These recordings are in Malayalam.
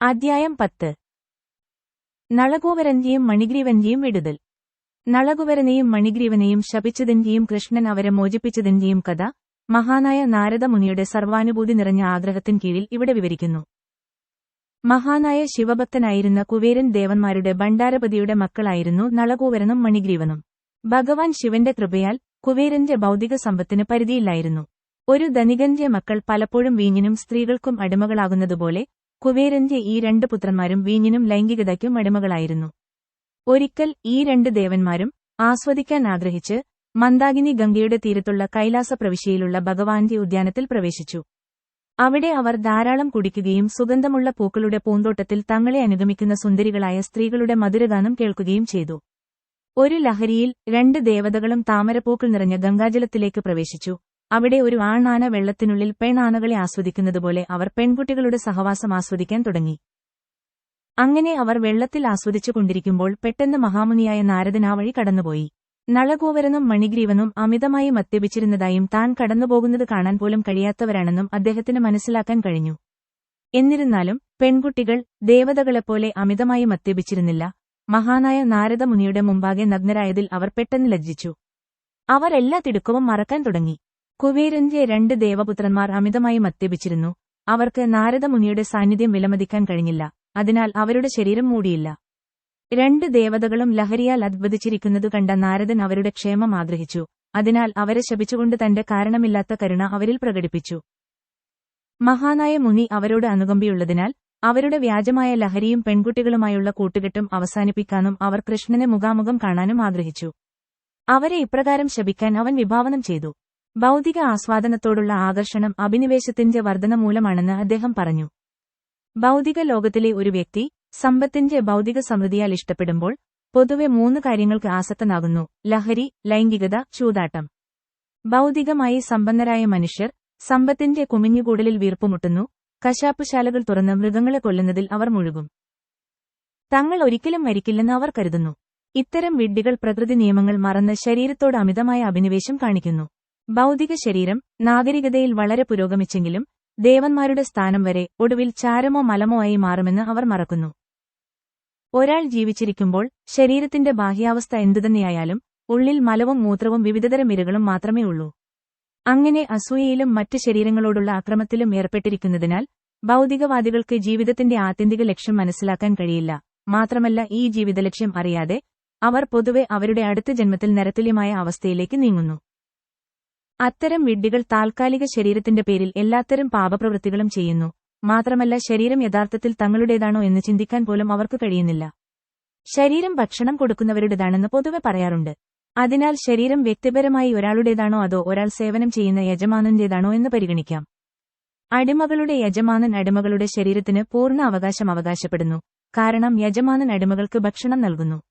അധ്യായം പത്ത്. നളകോവരന്റെയും മണിഗ്രീവന്റെയും വിടുതൽ. നളകുവരനെയും മണിഗ്രീവനെയും ശപിച്ചതിന്റെയും കൃഷ്ണൻ അവരെ മോചിപ്പിച്ചതിന്റെയും കഥ മഹാനായ നാരദമുനിയുടെ സർവാനുഭൂതി നിറഞ്ഞ ആഗ്രഹത്തിൻ കീഴിൽ ഇവിടെ വിവരിക്കുന്നു. മഹാനായ ശിവഭക്തനായിരുന്ന കുവേരൻ ദേവന്മാരുടെ ഭണ്ഡാരപതിയുടെ മക്കളായിരുന്നു നളകൂവരനും മണിഗ്രീവനും. ഭഗവാൻ ശിവന്റെ കൃപയാൽ കുവേരന്റെ ഭൗതിക സമ്പത്തിന് പരിധിയില്ലായിരുന്നു. ഒരു ധനികന്റെ മക്കൾ പലപ്പോഴും വീഞ്ഞിനും സ്ത്രീകൾക്കും അടിമകളാകുന്നതുപോലെ കുവേരന്റെ ഈ രണ്ട് പുത്രന്മാരും വീഞ്ഞിനും ലൈംഗികതയ്ക്കും അടിമകളായിരുന്നു. ഒരിക്കൽ ഈ രണ്ട് ദേവന്മാരും ആസ്വദിക്കാൻ ആഗ്രഹിച്ച് മന്ദാഗിനി ഗംഗയുടെ തീരത്തുള്ള കൈലാസ പ്രവിശ്യയിലുള്ള ഭഗവാന്റെ ഉദ്യാനത്തിൽ പ്രവേശിച്ചു. അവിടെ അവർ ധാരാളം കുടിക്കുകയും സുഗന്ധമുള്ള പൂക്കളുടെ പൂന്തോട്ടത്തിൽ തങ്ങളെ അനുഗമിക്കുന്ന സുന്ദരികളായ സ്ത്രീകളുടെ മധുരഗാനം കേൾക്കുകയും ചെയ്തു. ഒരു ലഹരിയിൽ രണ്ട് ദേവതകളും താമരപ്പൂക്കൾ നിറഞ്ഞ ഗംഗാജലത്തിലേക്ക് പ്രവേശിച്ചു. അവിടെ ഒരു ആണാന വെള്ളത്തിനുള്ളിൽ പെണ്ണാനകളെ ആസ്വദിക്കുന്നതുപോലെ അവർ പെൺകുട്ടികളുടെ സഹവാസം ആസ്വദിക്കാൻ തുടങ്ങി. അങ്ങനെ അവർ വെള്ളത്തിൽ ആസ്വദിച്ചു കൊണ്ടിരിക്കുമ്പോൾ പെട്ടെന്ന് മഹാമുനിയായ നാരദൻ ആ വഴി കടന്നുപോയി. നളഗോവരനും മണിഗ്രീവനും അമിതമായി മദ്യപിച്ചിരുന്നതായും താൻ കടന്നുപോകുന്നത് കാണാൻ പോലും കഴിയാത്തവരാണെന്നും അദ്ദേഹത്തിന് മനസ്സിലാക്കാൻ കഴിഞ്ഞു. എന്നിരുന്നാലും പെൺകുട്ടികൾ ദേവതകളെപ്പോലെ അമിതമായി മദ്യപിച്ചിരുന്നില്ല. മഹാനായ നാരദമുനിയുടെ മുമ്പാകെ നഗ്നരായതിൽ അവർ പെട്ടെന്ന് ലജ്ജിച്ചു. അവർ എല്ലാ തിടുക്കവും മറക്കാൻ തുടങ്ങി. കുബേരന്റെ രണ്ട് ദേവപുത്രന്മാർ അമിതമായി മദ്യപിച്ചിരുന്നു. അവർക്ക് നാരദമുനിയുടെ സാന്നിധ്യം വിലമതിക്കാൻ കഴിഞ്ഞില്ല. അതിനാൽ അവരുടെ ശരീരം മൂടിയില്ല. രണ്ട് ദേവതകളും ലഹരിയാൽ അദ്ഭുതിച്ചിരിക്കുന്നതു കണ്ട നാരദൻ അവരുടെ ക്ഷേമം ആഗ്രഹിച്ചു. അതിനാൽ അവരെ ശപിച്ചുകൊണ്ട് തന്റെ കാരണമില്ലാത്ത കരുണ അവരിൽ പ്രകടിപ്പിച്ചു. മഹാനായ മുനി അവരോട് അനുകമ്പിയുള്ളതിനാൽ അവരുടെ വ്യാജമായ ലഹരിയും പെൺകുട്ടികളുമായുള്ള കൂട്ടുകെട്ടും അവസാനിപ്പിക്കാനും അവർ കൃഷ്ണനെ മുഖാമുഖം കാണാനും ആഗ്രഹിച്ചു. അവരെ ഇപ്രകാരം ശപിക്കാൻ അവൻ വിഭാവനം ചെയ്തു. ഭൗതിക ആസ്വാദനത്തോടുള്ള ആകർഷണം അഭിനിവേശത്തിന്റെ വർധന മൂലമാണെന്ന് അദ്ദേഹം പറഞ്ഞു. ഭൗതിക ലോകത്തിലെ ഒരു വ്യക്തി സമ്പത്തിന്റെ ഭൗതിക സമൃദ്ധിയാൽ ഇഷ്ടപ്പെടുമ്പോൾ പൊതുവെ മൂന്ന് കാര്യങ്ങൾക്ക് ആസക്തനാകുന്നു. ലഹരി ലൈംഗികത ചൂതാട്ടം. ഭൗതികമായി സമ്പന്നരായ മനുഷ്യർ സമ്പത്തിന്റെ കുമിഞ്ഞുകൂടലിൽ വീർപ്പുമുട്ടുന്നു. കശാപ്പുശാലകൾ തുറന്ന് മൃഗങ്ങളെ കൊല്ലുന്നതിൽ അവർ മുഴുകും. തങ്ങൾ ഒരിക്കലും മരിക്കില്ലെന്ന് അവർ കരുതുന്നു. ഇത്തരം വിഡ്ഢികൾ പ്രകൃതി നിയമങ്ങൾ മറന്ന് ശരീരത്തോട് അമിതമായ അഭിനിവേശം കാണിക്കുന്നു. ഭൗതിക ശരീരം നാഗരികതയിൽ വളരെ പുരോഗമിച്ചെങ്കിലും ദേവന്മാരുടെ സ്ഥാനം വരെ ഒടുവിൽ ചാരമോ മലമോ ആയി മാറുമെന്ന് അവർ മറക്കുന്നു. ഒരാൾ ജീവിച്ചിരിക്കുമ്പോൾ ശരീരത്തിന്റെ ബാഹ്യാവസ്ഥ എന്തുതന്നെയായാലും ഉള്ളിൽ മലവും മൂത്രവും വിവിധതരം ഇരകളും മാത്രമേ ഉള്ളൂ. അങ്ങനെ അസൂയയിലും മറ്റ് ശരീരങ്ങളോടുള്ള അക്രമത്തിലും ഏർപ്പെട്ടിരിക്കുന്നതിനാൽ ഭൗതികവാദികൾക്ക് ജീവിതത്തിന്റെ ആത്യന്തിക ലക്ഷ്യം മനസ്സിലാക്കാൻ കഴിയില്ല. മാത്രമല്ല ഈ ജീവിതലക്ഷ്യം അറിയാതെ അവർ പൊതുവെ അവരുടെ അടുത്ത ജന്മത്തിൽ നരത്തുല്യമായ അവസ്ഥയിലേക്ക് നീങ്ങുന്നു. അത്തരം വിഡ്ഢികൾ താൽക്കാലിക ശരീരത്തിന്റെ പേരിൽ എല്ലാത്തരം പാപപ്രവൃത്തികളും ചെയ്യുന്നു. മാത്രമല്ല ശരീരം യഥാർത്ഥത്തിൽ തങ്ങളുടേതാണോ എന്ന് ചിന്തിക്കാൻ പോലും അവർക്ക് കഴിയുന്നില്ല. ശരീരം ഭക്ഷണം കൊടുക്കുന്നവരുടേതാണെന്ന് പൊതുവെ പറയാറുണ്ട്. അതിനാൽ ശരീരം വ്യക്തിപരമായി ഒരാളുടേതാണോ അതോ ഒരാൾ സേവനം ചെയ്യുന്ന യജമാനന്റേതാണോ എന്ന് പരിഗണിക്കാം. അടിമകളുടെ യജമാനൻ അടിമകളുടെ ശരീരത്തിന് പൂർണ അവകാശം അവകാശപ്പെടുന്നു. കാരണം യജമാനൻ അടിമകൾക്ക് ഭക്ഷണം നൽകുന്നു.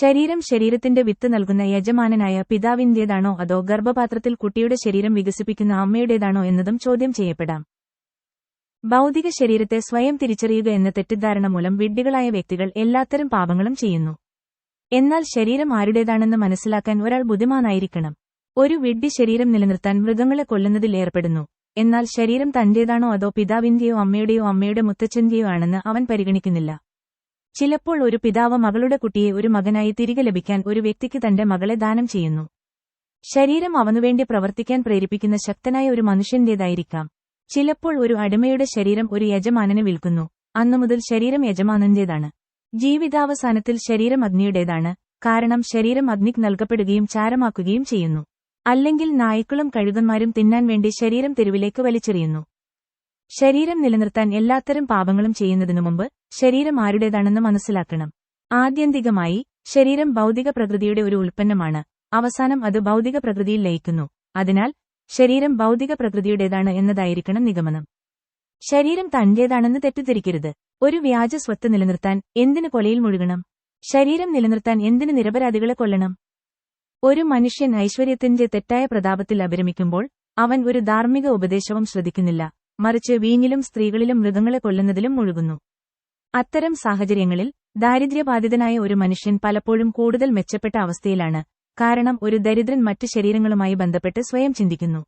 ശരീരം ശരീരത്തിന്റെ വിത്ത് നൽകുന്ന യജമാനനായ പിതാവിന്റേതാണോ അതോ ഗർഭപാത്രത്തിൽ കുട്ടിയുടെ ശരീരം വികസിപ്പിക്കുന്ന അമ്മയുടേതാണോ എന്നതും ചോദ്യം ചെയ്യപ്പെടാം. ഭൗതിക ശരീരത്തെ സ്വയം തിരിച്ചറിയുക എന്ന തെറ്റിദ്ധാരണ മൂലം വിഡ്ഢികളായ വ്യക്തികൾ എല്ലാത്തരം പാപങ്ങളും ചെയ്യുന്നു. എന്നാൽ ശരീരം ആരുടേതാണെന്ന് മനസ്സിലാക്കാൻ ഒരാൾ ബുദ്ധിമാനായിരിക്കണം. ഒരു വിഡ്ഢി ശരീരം നിലനിർത്താൻ മൃഗങ്ങളെ കൊല്ലുന്നതിൽ ഏർപ്പെടുന്നു. എന്നാൽ ശരീരം തന്റേതാണോ അതോ പിതാവിന്റെയോ അമ്മയുടെയോ അമ്മയുടെ മുത്തച്ഛന്റെയോ ആണെന്ന് അവൻ പരിഗണിക്കുന്നില്ല. ചിലപ്പോൾ ഒരു പിതാവ് മകളുടെ കുട്ടിയെ ഒരു മകനായി തിരികെ ലഭിക്കാൻ ഒരു വ്യക്തിക്ക് തന്റെ മകളെ ദാനം ചെയ്യുന്നു. ശരീരം അവനുവേണ്ടി പ്രവർത്തിക്കാൻ പ്രേരിപ്പിക്കുന്ന ശക്തനായ ഒരു മനുഷ്യന്റേതായിരിക്കാം. ചിലപ്പോൾ ഒരു അടിമയുടെ ശരീരം ഒരു യജമാനന് വിൽക്കുന്നു. അന്നുമുതൽ ശരീരം യജമാനന്റേതാണ്. ജീവിതാവസാനത്തിൽ ശരീരം അഗ്നിയുടേതാണ്. കാരണം ശരീരം അഗ്നിക്ക് നൽകപ്പെടുകയും ചാരമാക്കുകയും ചെയ്യുന്നു. അല്ലെങ്കിൽ നായ്ക്കളും കഴുകന്മാരും തിന്നാൻ വേണ്ടി ശരീരം തെരുവിലേക്ക് വലിച്ചെറിയുന്നു. ശരീരം നിലനിർത്താൻ എല്ലാത്തരം പാപങ്ങളും ചെയ്യുന്നതിനു മുമ്പ് ശരീരം ആരുടേതാണെന്ന് മനസ്സിലാക്കണം. ആത്യന്തികമായി ശരീരം ഭൗതിക പ്രകൃതിയുടെ ഒരു ഉൽപ്പന്നമാണ്. അവസാനം അത് ഭൗതിക പ്രകൃതിയിൽ ലയിക്കുന്നു. അതിനാൽ ശരീരം ഭൗതിക പ്രകൃതിയുടേതാണ് എന്നതായിരിക്കണം നിഗമനം. ശരീരം തന്റേതാണെന്ന് തെറ്റിദ്ധരിക്കരുത്. ഒരു വ്യാജ സ്വത്ത് നിലനിർത്താൻ എന്തിനു കൊലയിൽ മുഴുകണം? ശരീരം നിലനിർത്താൻ എന്തിന് നിരപരാധികളെ കൊല്ലണം? ഒരു മനുഷ്യൻ ഐശ്വര്യത്തിന്റെ തെറ്റായ പ്രതാപത്തിൽ അപരമിക്കുമ്പോൾ അവൻ ഒരു ധാർമ്മിക ഉപദേശവും ശ്രദ്ധിക്കുന്നില്ല. മറിച്ച് വീഞ്ഞിലും സ്ത്രീകളിലും മൃഗങ്ങളെ കൊല്ലുന്നതിലും മുഴുകുന്നു. അത്തരം സാഹചര്യങ്ങളിൽ ദാരിദ്ര്യബാധിതനായ ഒരു മനുഷ്യൻ പലപ്പോഴും കൂടുതൽ മെച്ചപ്പെട്ട അവസ്ഥയിലാണ്. കാരണം ഒരു ദരിദ്രൻ മറ്റ് ശരീരങ്ങളുമായി ബന്ധപ്പെട്ട് സ്വയം ചിന്തിക്കുന്നു.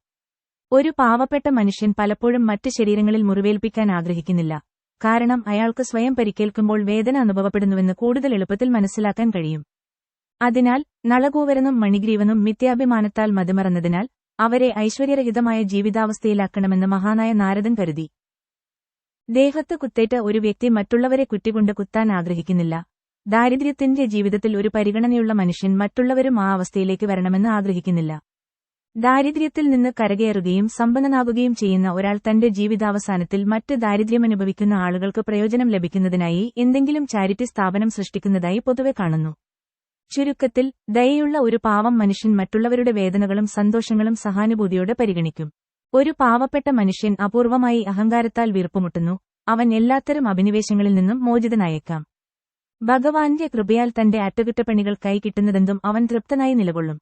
ഒരു പാവപ്പെട്ട മനുഷ്യൻ പലപ്പോഴും മറ്റ് ശരീരങ്ങളിൽ മുറിവേൽപ്പിക്കാൻ ആഗ്രഹിക്കുന്നില്ല. കാരണം അയാൾക്ക് സ്വയം പരിക്കേൽക്കുമ്പോൾ വേദന അനുഭവപ്പെടുന്നുവെന്ന് കൂടുതൽ എളുപ്പത്തിൽ മനസ്സിലാക്കാൻ കഴിയും. അതിനാൽ നളകൂവരനും മണിഗ്രീവനും മിഥ്യാഭിമാനത്താൽ മതിമറന്നതിനാൽ അവരെ ഐശ്വര്യരഹിതമായ ജീവിതാവസ്ഥയിലാക്കണമെന്ന് മഹാനായ നാരദൻ കരുതി. ദേഹത്ത് കുത്തേറ്റ ഒരു വ്യക്തി മറ്റുള്ളവരെ കുറ്റികൊണ്ട് കുത്താൻ ആഗ്രഹിക്കുന്നില്ല. ദാരിദ്ര്യത്തിന്റെ ജീവിതത്തിൽ ഒരു പരിഗണനയുള്ള മനുഷ്യൻ മറ്റുള്ളവരും ആ അവസ്ഥയിലേക്ക് വരണമെന്ന് ആഗ്രഹിക്കുന്നില്ല. ദാരിദ്ര്യത്തിൽ നിന്ന് കരകയറുകയും സമ്പന്നനാകുകയും ചെയ്യുന്ന ഒരാൾ തന്റെ ജീവിതാവസാനത്തിൽ മറ്റ് ദാരിദ്ര്യമനുഭവിക്കുന്ന ആളുകൾക്ക് പ്രയോജനം ലഭിക്കുന്നതിനായി എന്തെങ്കിലും ചാരിറ്റി സ്ഥാപനം സൃഷ്ടിക്കുന്നതായി പൊതുവെ കാണുന്നു. ചുരുക്കത്തിൽ ദയയുള്ള ഒരു പാവം മനുഷ്യൻ മറ്റുള്ളവരുടെ വേദനകളും സന്തോഷങ്ങളും സഹാനുഭൂതിയോടെ പരിഗണിക്കും. ഒരു പാവപ്പെട്ട മനുഷ്യൻ അപൂർവമായി അഹങ്കാരത്താൽ വീർപ്പുമുട്ടുന്നു. അവൻ എല്ലാത്തരം അഭിനിവേശങ്ങളിൽ നിന്നും മോചിതനായേക്കാം. ഭഗവാന്റെ കൃപയാൽ തന്റെ അറ്റകുറ്റപ്പണികൾ കൈ കിട്ടുന്നതെന്തും അവൻ തൃപ്തനായി നിലകൊള്ളും.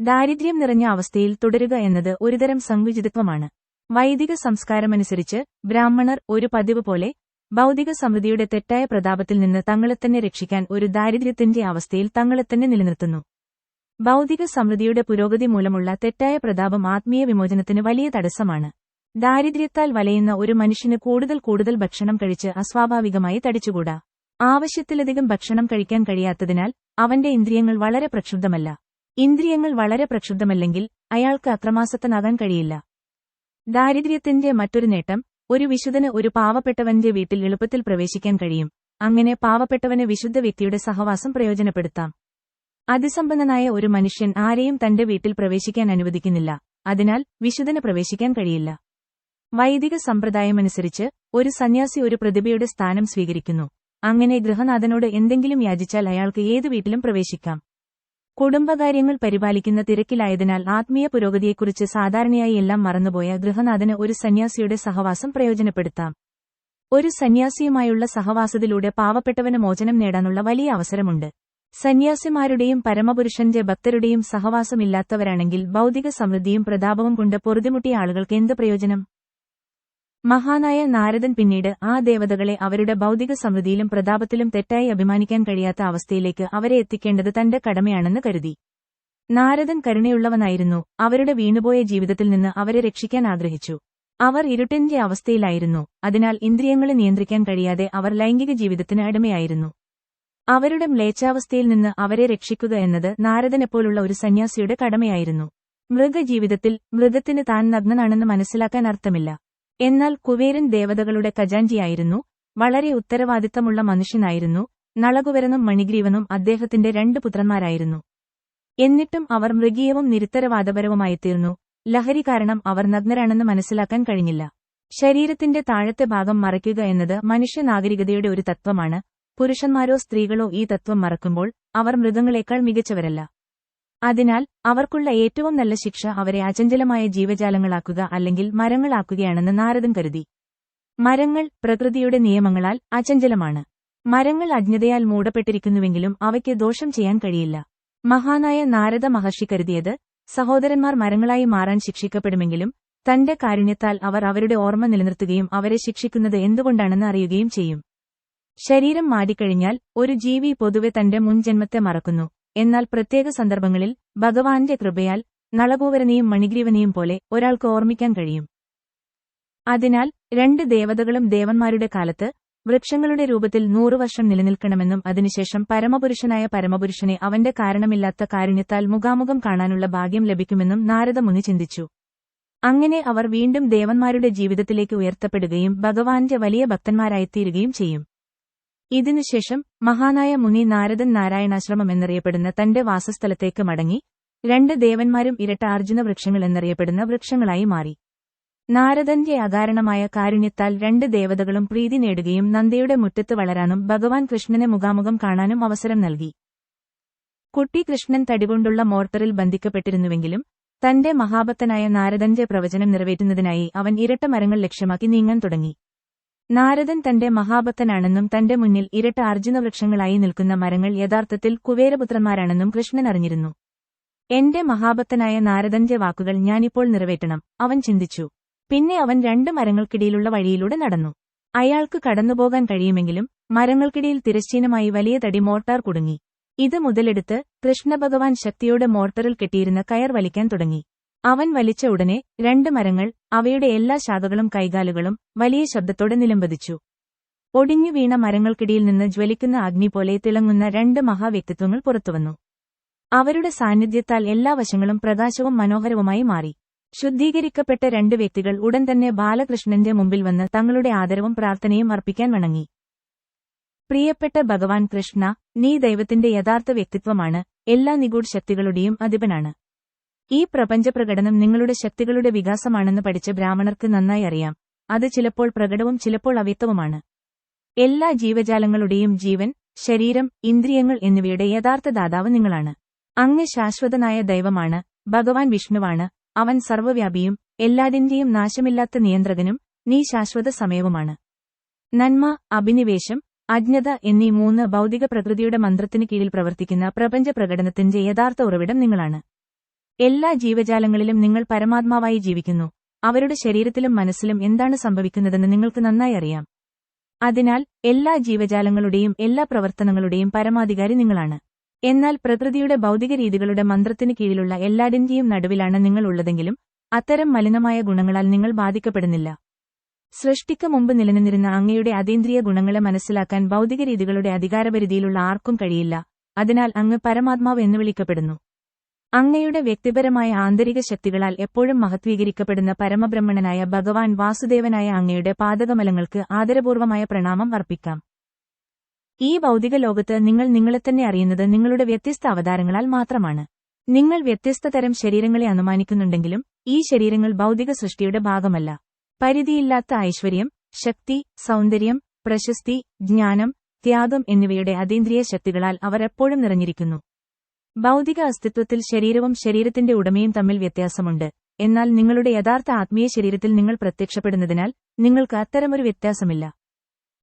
ദാരിദ്ര്യം നിറഞ്ഞ അവസ്ഥയിൽ തുടരുക എന്നത് ഒരുതരം സംവിചിതത്വമാണ് വൈദിക സംസ്കാരമനുസരിച്ച് ബ്രാഹ്മണർ ഒരു പതിവ് പോലെ ഭൗതിക സമൃദ്ധിയുടെ തെറ്റായ പ്രതാപത്തിൽ നിന്ന് തങ്ങളെത്തന്നെ രക്ഷിക്കാൻ ഒരു ദാരിദ്ര്യത്തിന്റെ അവസ്ഥയിൽ തങ്ങളെത്തന്നെ നിലനിർത്തുന്നു. ഭൗതിക സമൃദ്ധിയുടെ പുരോഗതി മൂലമുള്ള തെറ്റായ പ്രതാപം ആത്മീയ വിമോചനത്തിന് വലിയ തടസ്സമാണ്. ദാരിദ്ര്യത്താൽ വലയുന്ന ഒരു മനുഷ്യന് കൂടുതൽ കൂടുതൽ ഭക്ഷണം കഴിച്ച് അസ്വാഭാവികമായി തടിച്ചുകൂടാ. ആവശ്യത്തിലധികം ഭക്ഷണം കഴിക്കാൻ കഴിയാത്തതിനാൽ അവന്റെ ഇന്ദ്രിയങ്ങൾ വളരെ പ്രക്ഷുബ്ധമല്ല. ഇന്ദ്രിയങ്ങൾ വളരെ പ്രക്ഷുബ്ധമല്ലെങ്കിൽ അയാൾക്ക് അക്രമാസക്തനാകാൻ കഴിയില്ല. ദാരിദ്ര്യത്തിന്റെ മറ്റൊരു നേട്ടം ഒരു വിശുദ്ധന് ഒരു പാവപ്പെട്ടവന്റെ വീട്ടിൽ എളുപ്പത്തിൽ പ്രവേശിക്കാൻ കഴിയും. അങ്ങനെ പാവപ്പെട്ടവന് വിശുദ്ധ വ്യക്തിയുടെ സഹവാസം പ്രയോജനപ്പെടുത്താം. അതിസമ്പന്നനായ ഒരു മനുഷ്യൻ ആരെയും തന്റെ വീട്ടിൽ പ്രവേശിക്കാൻ അനുവദിക്കുന്നില്ല. അതിനാൽ വിശുദ്ധന് പ്രവേശിക്കാൻ കഴിയില്ല. വൈദിക സമ്പ്രദായമനുസരിച്ച് ഒരു സന്യാസി ഒരു പ്രതിഭയുടെ സ്ഥാനം സ്വീകരിക്കുന്നു. അങ്ങനെ ഗൃഹനാഥനോട് എന്തെങ്കിലും യാചിച്ചാൽ അയാൾക്ക് ഏതു വീട്ടിലും പ്രവേശിക്കാം. കുടുംബകാര്യങ്ങൾ പരിപാലിക്കുന്ന തിരക്കിലായതിനാൽ ആത്മീയ പുരോഗതിയെക്കുറിച്ച് സാധാരണയായി എല്ലാം മറന്നുപോയ ഗൃഹനാഥന് ഒരു സന്യാസിയുടെ സഹവാസം പ്രയോജനപ്പെടുത്താം. ഒരു സന്യാസിയുമായുള്ള സഹവാസത്തിലൂടെ പാവപ്പെട്ടവന് മോചനം നേടാനുള്ള വലിയ അവസരമുണ്ട്. സന്യാസിമാരുടെയും പരമപുരുഷന്റെ ഭക്തരുടെയും സഹവാസമില്ലാത്തവരാണെങ്കിൽ ഭൗതിക സമൃദ്ധിയും പ്രതാപവും കൊണ്ട് പൊറുതിമുട്ടിയ ആളുകൾക്ക് എന്ത് പ്രയോജനം? മഹാനായ നാരദൻ പിന്നീട് ആ ദേവതകളെ അവരുടെ ഭൗതിക സമൃദ്ധിയിലും പ്രതാപത്തിലും തെറ്റായി അഭിമാനിക്കാൻ കഴിയാത്ത അവസ്ഥയിലേക്ക് അവരെ എത്തിക്കേണ്ടത് തന്റെ കടമയാണെന്ന് കരുതി. നാരദൻ കരുണയുള്ളവനായിരുന്നു. അവരുടെ വീണുപോയ ജീവിതത്തിൽ നിന്ന് അവരെ രക്ഷിക്കാൻ ആഗ്രഹിച്ചു. അവർ ഇരുട്ടിന്റെ അവസ്ഥയിലായിരുന്നു. അതിനാൽ ഇന്ദ്രിയങ്ങളെ നിയന്ത്രിക്കാൻ കഴിയാതെ അവർ ലൈംഗിക ജീവിതത്തിന് അടിമയായിരുന്നു. അവരുടെ മ്ലേച്ഛാവസ്ഥയിൽ നിന്ന് അവരെ രക്ഷിക്കുക എന്നത് നാരദനെപ്പോലുള്ള ഒരു സന്യാസിയുടെ കടമയായിരുന്നു. മൃഗജീവിതത്തിൽ മൃഗത്തിന് താൻ നഗ്നനാണെന്ന് മനസ്സിലാക്കാൻ അർത്ഥമില്ല. എന്നാൽ കുവേരൻ ദേവതകളുടെ ഖജാഞ്ചിയായിരുന്നു വളരെ ഉത്തരവാദിത്തമുള്ള മനുഷ്യനായിരുന്നു നളകുവരനും മണിഗ്രീവനും അദ്ദേഹത്തിന്റെ രണ്ട് പുത്രന്മാരായിരുന്നു. എന്നിട്ടും അവർ മൃഗീയവും നിരുത്തരവാദപരവുമായിത്തീർന്നു. ലഹരി കാരണം അവർ നഗ്നരാണെന്ന് മനസ്സിലാക്കാൻ കഴിഞ്ഞില്ല. ശരീരത്തിന്റെ താഴത്തെ ഭാഗം മറയ്ക്കുക എന്നത് മനുഷ്യനാഗരികതയുടെ ഒരു തത്വമാണ് പുരുഷന്മാരോ സ്ത്രീകളോ ഈ തത്വം മറക്കുമ്പോൾ അവർ മൃഗങ്ങളെക്കാൾ മികച്ചവരല്ല. അതിനാൽ അവർക്കുള്ള ഏറ്റവും നല്ല ശിക്ഷ അവരെ അചഞ്ചലമായ ജീവജാലങ്ങളാക്കുക അല്ലെങ്കിൽ മരങ്ങളാക്കുകയാണെന്ന് നാരദൻ കരുതി. മരങ്ങൾ പ്രകൃതിയുടെ നിയമങ്ങളാൽ അചഞ്ചലമാണ്. മരങ്ങൾ അജ്ഞതയാൽ മൂടപ്പെട്ടിരിക്കുന്നുവെങ്കിലും അവയ്ക്ക് ദോഷം ചെയ്യാൻ കഴിയില്ല. മഹാനായ നാരദ മഹർഷി കരുതിയത് സഹോദരന്മാർ മരങ്ങളായി മാറാൻ ശിക്ഷിക്കപ്പെടുമെങ്കിലും തന്റെ കാരുണ്യത്താൽ അവർ അവരുടെ ഓർമ്മ നിലനിർത്തുകയും അവരെ ശിക്ഷിക്കുന്നത് എന്തുകൊണ്ടാണെന്ന് അറിയുകയും ചെയ്യും. ശരീരം മാടിക്കഴിഞ്ഞാൽ ഒരു ജീവി പൊതുവെ തന്റെ മുൻജന്മത്തെ മറക്കുന്നു. എന്നാൽ പ്രത്യേക സന്ദർഭങ്ങളിൽ ഭഗവാന്റെ കൃപയാൽ നളകൂവരനെയും മണിഗ്രീവനെയും പോലെ ഒരാൾക്ക് ഓർമ്മിക്കാൻ കഴിയും. അതിനാൽ രണ്ട് ദേവതകളും ദേവന്മാരുടെ കാലത്ത് വൃക്ഷങ്ങളുടെ രൂപത്തിൽ നൂറുവർഷം നിലനിൽക്കണമെന്നും അതിനുശേഷം പരമപുരുഷനായ പരമപുരുഷനെ അവന്റെ കാരണമില്ലാത്ത കാരുണ്യത്താൽ മുഖാമുഖം കാണാനുള്ള ഭാഗ്യം ലഭിക്കുമെന്നും നാരദമുനി ചിന്തിച്ചു. അങ്ങനെ അവർ വീണ്ടും ദേവന്മാരുടെ ജീവിതത്തിലേക്ക് ഉയർത്തപ്പെടുകയും ഭഗവാന്റെ വലിയ ഭക്തന്മാരായിത്തീരുകയും ചെയ്യും. ഇതിനുശേഷം മഹാനായ മുനി നാരദൻ നാരായണാശ്രമം എന്നറിയപ്പെടുന്ന തന്റെ വാസസ്ഥലത്തേക്ക് മടങ്ങി രണ്ട് ദേവന്മാരും ഇരട്ട അർജുന വൃക്ഷങ്ങൾ എന്നറിയപ്പെടുന്ന വൃക്ഷങ്ങളായി മാറി. നാരദന്റെ അകാരണമായ കാരുണ്യത്താൽ രണ്ട് ദേവതകളും പ്രീതി നേടുകയും നന്ദയുടെ മുറ്റത്ത് വളരാനും ഭഗവാൻ കൃഷ്ണനെ മുഖാമുഖം കാണാനും അവസരം നൽകി. കുട്ടി കൃഷ്ണൻ തടികൊണ്ടുള്ള മോർട്ടറിൽ ബന്ധിക്കപ്പെട്ടിരുന്നുവെങ്കിലും തന്റെ മഹാഭക്തനായ നാരദന്റെ പ്രവചനം നിറവേറ്റുന്നതിനായി അവൻ ഇരട്ട മരങ്ങൾ ലക്ഷ്യമാക്കി നീങ്ങാൻ തുടങ്ങി. നാരദൻ തന്റെ മഹാഭക്തനാണെന്നും തന്റെ മുന്നിൽ ഇരട്ട അർജുനവൃക്ഷങ്ങളായി നിൽക്കുന്ന മരങ്ങൾ യഥാർത്ഥത്തിൽ കുവേരപുത്രന്മാരാണെന്നും കൃഷ്ണൻ അറിഞ്ഞിരുന്നു. എന്റെ മഹാഭക്തനായ നാരദന്റെ വാക്കുകൾ ഞാനിപ്പോൾ നിറവേറ്റണം അവൻ ചിന്തിച്ചു. പിന്നെ അവൻ രണ്ട് മരങ്ങൾക്കിടയിലുള്ള വഴിയിലൂടെ നടന്നു. അയാൾക്ക് കടന്നുപോകാൻ കഴിയുമെങ്കിലും മരങ്ങൾക്കിടയിൽ തിരശ്ചീനമായി വലിയ തടി മോർട്ടാർ കുടുങ്ങി. ഇത് മുതലെടുത്ത് കൃഷ്ണഭഗവാൻ ശക്തിയോടെ മോർട്ടറിൽ കെട്ടിയിരുന്ന കയർ വലിക്കാൻ തുടങ്ങി. അവൻ വലിച്ച ഉടനെ രണ്ട് മരങ്ങൾ അവയുടെ എല്ലാ ശാഖകളും കൈകാലുകളും വലിയ ശബ്ദത്തോടെ നിലംപതിച്ചു. ഒടിഞ്ഞു വീണ മരങ്ങൾക്കിടയിൽ നിന്ന് ജ്വലിക്കുന്ന അഗ്നി പോലെ തിളങ്ങുന്ന രണ്ട് മഹാവ്യക്തിത്വങ്ങൾ പുറത്തുവന്നു. അവരുടെ സാന്നിധ്യത്താൽ എല്ലാ വശങ്ങളും പ്രകാശവും മനോഹരവുമായി മാറി. ശുദ്ധീകരിക്കപ്പെട്ട രണ്ട് വ്യക്തികൾ ഉടൻ തന്നെ ബാലകൃഷ്ണന്റെ മുമ്പിൽ വന്ന് തങ്ങളുടെ ആദരവും പ്രാർത്ഥനയും അർപ്പിക്കാൻ വണങ്ങി. പ്രിയപ്പെട്ട ഭഗവാൻ കൃഷ്ണ നീ ദൈവത്തിന്റെ യഥാർത്ഥ വ്യക്തിത്വമാണ് എല്ലാ നിഗൂഢ ശക്തികളുടെയും അധിപനാണ്. ഈ പ്രപഞ്ചപ്രകടനം നിങ്ങളുടെ ശക്തികളുടെ വികാസമാണെന്ന് പഠിച്ച ബ്രാഹ്മണർക്ക് നന്നായി അറിയാം. അത് ചിലപ്പോൾ പ്രകടവും ചിലപ്പോൾ അവ്യക്തവുമാണ് എല്ലാ ജീവജാലങ്ങളുടെയും ജീവൻ ശരീരം ഇന്ദ്രിയങ്ങൾ എന്നിവയുടെ യഥാർത്ഥ ദാതാവ് നിങ്ങളാണ്. അങ്ങ് ശാശ്വതനായ ദൈവമാണ് ഭഗവാൻ വിഷ്ണുവാണ് അവൻ സർവവ്യാപിയും എല്ലാതിന്റെയും നാശമില്ലാത്ത നിയന്ത്രകനും നീ ശാശ്വത സമയവുമാണ്. നന്മ അഭിനിവേശം അജ്ഞത എന്നീ മൂന്ന് ഭൗതിക പ്രകൃതിയുടെ മന്ത്രത്തിന് കീഴിൽ പ്രവർത്തിക്കുന്ന പ്രപഞ്ച പ്രകടനത്തിന്റെ യഥാർത്ഥ ഉറവിടം നിങ്ങളാണ്. എല്ലാ ജീവജാലങ്ങളിലും നിങ്ങൾ പരമാത്മാവായി ജീവിക്കുന്നു. അവരുടെ ശരീരത്തിലും മനസ്സിലും എന്താണ് സംഭവിക്കുന്നതെന്ന് നിങ്ങൾക്ക് നന്നായി അറിയാം. അതിനാൽ എല്ലാ ജീവജാലങ്ങളുടെയും എല്ലാ പ്രവർത്തനങ്ങളുടെയും പരമാധികാരി നിങ്ങളാണ്. എന്നാൽ പ്രകൃതിയുടെ ഭൗതിക രീതികളുടെ മന്ത്രത്തിന് കീഴിലുള്ള എല്ലാതിന്റെയും നടുവിലാണ് നിങ്ങൾ ഉള്ളതെങ്കിലും അത്തരം മലിനമായ ഗുണങ്ങളാൽ നിങ്ങൾ ബാധിക്കപ്പെടുന്നില്ല. സൃഷ്ടിക്ക് മുമ്പ് നിലനിന്നിരുന്ന അങ്ങയുടെ അതീന്ദ്രിയ ഗുണങ്ങളെ മനസ്സിലാക്കാൻ ഭൗതിക രീതികളുടെ അധികാരപരിധിയിലുള്ള ആർക്കും കഴിയില്ല. അതിനാൽ അങ്ങ് പരമാത്മാവ് എന്ന് വിളിക്കപ്പെടുന്നു. അങ്ങയുടെ വ്യക്തിപരമായ ആന്തരിക ശക്തികളാൽ എപ്പോഴും മഹത്വീകരിക്കപ്പെടുന്ന പരമബ്രഹ്മണനായ ഭഗവാൻ വാസുദേവനായ അങ്ങയുടെ പാതകമലങ്ങൾക്ക് ആദരപൂർവമായ പ്രണാമം അർപ്പിക്കാം. ഈ ഭൗതിക ലോകത്ത് നിങ്ങൾ നിങ്ങളെ തന്നെ അറിയുന്നത് നിങ്ങളുടെ വ്യത്യസ്ത അവതാരങ്ങളാൽ മാത്രമാണ്. നിങ്ങൾ വ്യത്യസ്ത തരം ശരീരങ്ങളെ അനുമാനിക്കുന്നുണ്ടെങ്കിലും ഈ ശരീരങ്ങൾ ഭൗതിക സൃഷ്ടിയുടെ ഭാഗമല്ല. പരിധിയില്ലാത്ത ഐശ്വര്യം ശക്തി സൗന്ദര്യം പ്രശസ്തി ജ്ഞാനം ത്യാഗം എന്നിവയുടെ അതീന്ദ്രിയ ശക്തികളാൽ അവർ എപ്പോഴും നിറഞ്ഞിരിക്കുന്നു. ഭൗതിക അസ്തിത്വത്തിൽ ശരീരവും ശരീരത്തിന്റെ ഉടമയും തമ്മിൽ വ്യത്യാസമുണ്ട്. എന്നാൽ നിങ്ങളുടെ യഥാർത്ഥ ആത്മീയ ശരീരത്തിൽ നിങ്ങൾ പ്രത്യക്ഷപ്പെടുന്നതിനാൽ നിങ്ങൾക്ക് അത്തരമൊരു വ്യത്യാസമില്ല.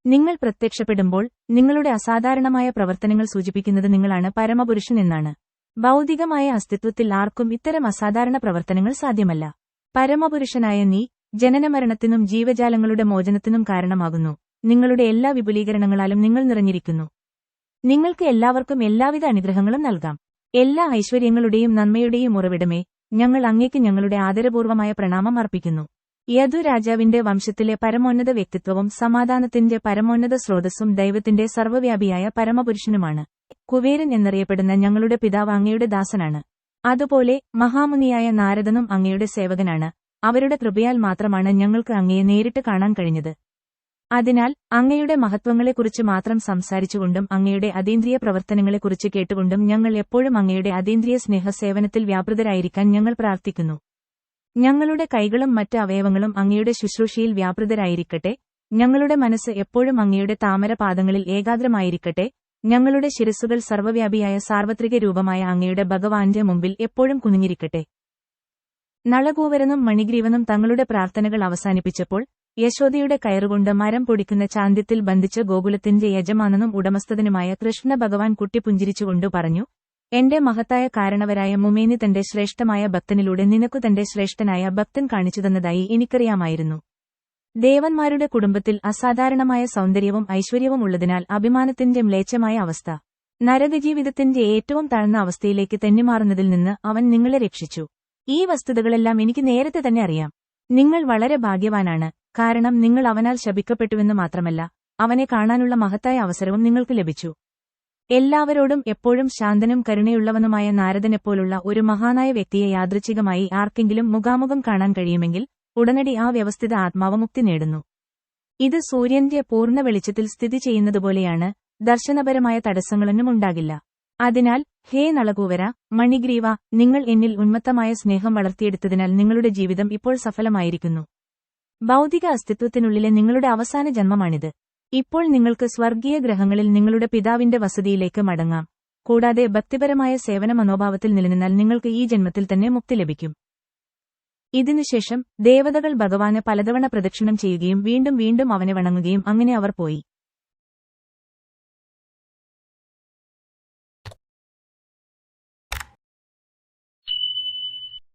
നിങ്ങൾ പ്രത്യക്ഷപ്പെടുമ്പോൾ നിങ്ങളുടെ അസാധാരണമായ പ്രവർത്തനങ്ങൾ സൂചിപ്പിക്കുന്നത് നിങ്ങളാണ് പരമപുരുഷൻ എന്നാണ്. ഭൗതികമായ അസ്തിത്വത്തിൽ ആർക്കും ഇത്തരം അസാധാരണ പ്രവർത്തനങ്ങൾ സാധ്യമല്ല. പരമപുരുഷനായ നീ ജനനമരണത്തിനും ജീവജാലങ്ങളുടെ മോചനത്തിനും കാരണമാകുന്നു. നിങ്ങളുടെ എല്ലാ വിപുലീകരണങ്ങളാലും നിങ്ങൾ നിറഞ്ഞിരിക്കുന്നു. നിങ്ങൾക്ക് എല്ലാവർക്കും എല്ലാവിധ അനുഗ്രഹങ്ങളും നൽകാം. എല്ലാ ഐശ്വര്യങ്ങളുടെയും നന്മയുടെയും ഉറവിടമേ ഞങ്ങൾ അങ്ങേക്ക് ഞങ്ങളുടെ ആദരപൂർവമായ പ്രണാമം അർപ്പിക്കുന്നു. യദു രാജാവിന്റെ വംശത്തിലെ പരമോന്നത വ്യക്തിത്വവും സമാധാനത്തിന്റെ പരമോന്നത സ്രോതസ്സും ദൈവത്തിന്റെ സർവവ്യാപിയായ പരമപുരുഷനുമാണ്. കുവേരൻ എന്നറിയപ്പെടുന്ന ഞങ്ങളുടെ പിതാവ് അങ്ങയുടെ ദാസനാണ്. അതുപോലെ മഹാമുനിയായ നാരദനും അങ്ങയുടെ സേവകനാണ്. അവരുടെ കൃപയാൽ മാത്രമാണ് ഞങ്ങൾക്ക് അങ്ങയെ നേരിട്ട് കാണാൻ കഴിഞ്ഞത്. അതിനാൽ അങ്ങയുടെ മഹത്വങ്ങളെക്കുറിച്ച് മാത്രം സംസാരിച്ചുകൊണ്ടും അങ്ങയുടെ അതീന്ദ്രിയ പ്രവർത്തനങ്ങളെക്കുറിച്ച് കേട്ടുകൊണ്ടും ഞങ്ങൾ എപ്പോഴും അങ്ങയുടെ അതീന്ദ്രിയ സ്നേഹസേവനത്തിൽ വ്യാപൃതരായിരിക്കാൻ ഞങ്ങൾ പ്രാർത്ഥിക്കുന്നു. ഞങ്ങളുടെ കൈകളും മറ്റ് അവയവങ്ങളും അങ്ങയുടെ ശുശ്രൂഷയിൽ വ്യാപൃതരായിരിക്കട്ടെ. ഞങ്ങളുടെ മനസ്സ് എപ്പോഴും അങ്ങയുടെ താമരപാദങ്ങളിൽ ഏകാഗ്രമായിരിക്കട്ടെ. ഞങ്ങളുടെ ശിരസുകൾ സർവവ്യാപിയായ സാർവത്രിക രൂപമായ അങ്ങയുടെ ഭഗവാന്റെ മുമ്പിൽ എപ്പോഴും കുനിഞ്ഞിരിക്കട്ടെ. നളകൂവരനും മണിഗ്രീവനും തങ്ങളുടെ പ്രാർത്ഥനകൾ അവസാനിപ്പിച്ചപ്പോൾ യശോദയുടെ കയറുകൊണ്ട് മരം പൊടിക്കുന്ന ചാന്ത്യത്തിൽ ബന്ധിച്ച് ഗോകുലത്തിന്റെ യജമാനനും ഉടമസ്ഥതനുമായ കൃഷ്ണ ഭഗവാൻ കുട്ടി പുഞ്ചിരിച്ചുകൊണ്ടു പറഞ്ഞു എന്റെ മഹത്തായ കാരണവരായ മുമേനി തന്റെ ശ്രേഷ്ഠമായ ഭക്തനിലൂടെ നിനക്കു തന്റെ ശ്രേഷ്ഠനായ ഭക്തൻ കാണിച്ചു തന്നതായി എനിക്കറിയാമായിരുന്നു. ദേവന്മാരുടെ കുടുംബത്തിൽ അസാധാരണമായ സൗന്ദര്യവും ഐശ്വര്യവും ഉള്ളതിനാൽ അഭിമാനത്തിന്റെ മ്ലേച്ഛമായ അവസ്ഥ നരകജീവിതത്തിന്റെ ഏറ്റവും താഴ്ന്ന അവസ്ഥയിലേക്ക് തെന്നിമാറുന്നതിൽ നിന്ന് അവൻ നിങ്ങളെ രക്ഷിച്ചു. ഈ വസ്തുതകളെല്ലാം എനിക്ക് നേരത്തെ തന്നെ അറിയാം. നിങ്ങൾ വളരെ ഭാഗ്യവാനാണ്. കാരണം നിങ്ങൾ അവനാൽ ശപിക്കപ്പെട്ടുവെന്ന് മാത്രമല്ല അവനെ കാണാനുള്ള മഹത്തായ അവസരവും നിങ്ങൾക്ക് ലഭിച്ചു. എല്ലാവരോടും എപ്പോഴും ശാന്തനും കരുണയുള്ളവനുമായ നാരദനെപ്പോലുള്ള ഒരു മഹാനായ വ്യക്തിയെ യാദൃച്ഛികമായി ആർക്കെങ്കിലും മുഖാമുഖം കാണാൻ കഴിയുമെങ്കിൽ ഉടനടി ആ വ്യവസ്ഥിത ആത്മാവമുക്തി നേടുന്നു. ഇത് സൂര്യന്റെ പൂർണ വെളിച്ചത്തിൽ സ്ഥിതി ചെയ്യുന്നതുപോലെയാണ് ദർശനപരമായ തടസ്സങ്ങളൊന്നും ഉണ്ടാകില്ല. അതിനാൽ ഹേ നളകൂവര മണിഗ്രീവ നിങ്ങൾ എന്നിൽ ഉന്മത്തമായ സ്നേഹം വളർത്തിയെടുത്തതിനാൽ നിങ്ങളുടെ ജീവിതം ഇപ്പോൾ സഫലമായിരിക്കുന്നു. ഭൗതിക അസ്തിത്വത്തിനുള്ളിലെ നിങ്ങളുടെ അവസാന ജന്മമാണിത്. ഇപ്പോൾ നിങ്ങൾക്ക് സ്വർഗീയ ഗ്രഹങ്ങളിൽ നിങ്ങളുടെ പിതാവിന്റെ വസതിയിലേക്ക് മടങ്ങാം. കൂടാതെ ഭക്തിപരമായ സേവന മനോഭാവത്തിൽ നിലനിന്നാൽ നിങ്ങൾക്ക് ഈ ജന്മത്തിൽ തന്നെ മുക്തി ലഭിക്കും. ഇതിനുശേഷം ദേവതകൾ ഭഗവാന് പലതവണ പ്രദക്ഷിണം ചെയ്യുകയും വീണ്ടും വീണ്ടും അവനെ വണങ്ങുകയും അങ്ങനെ അവർ പോയി.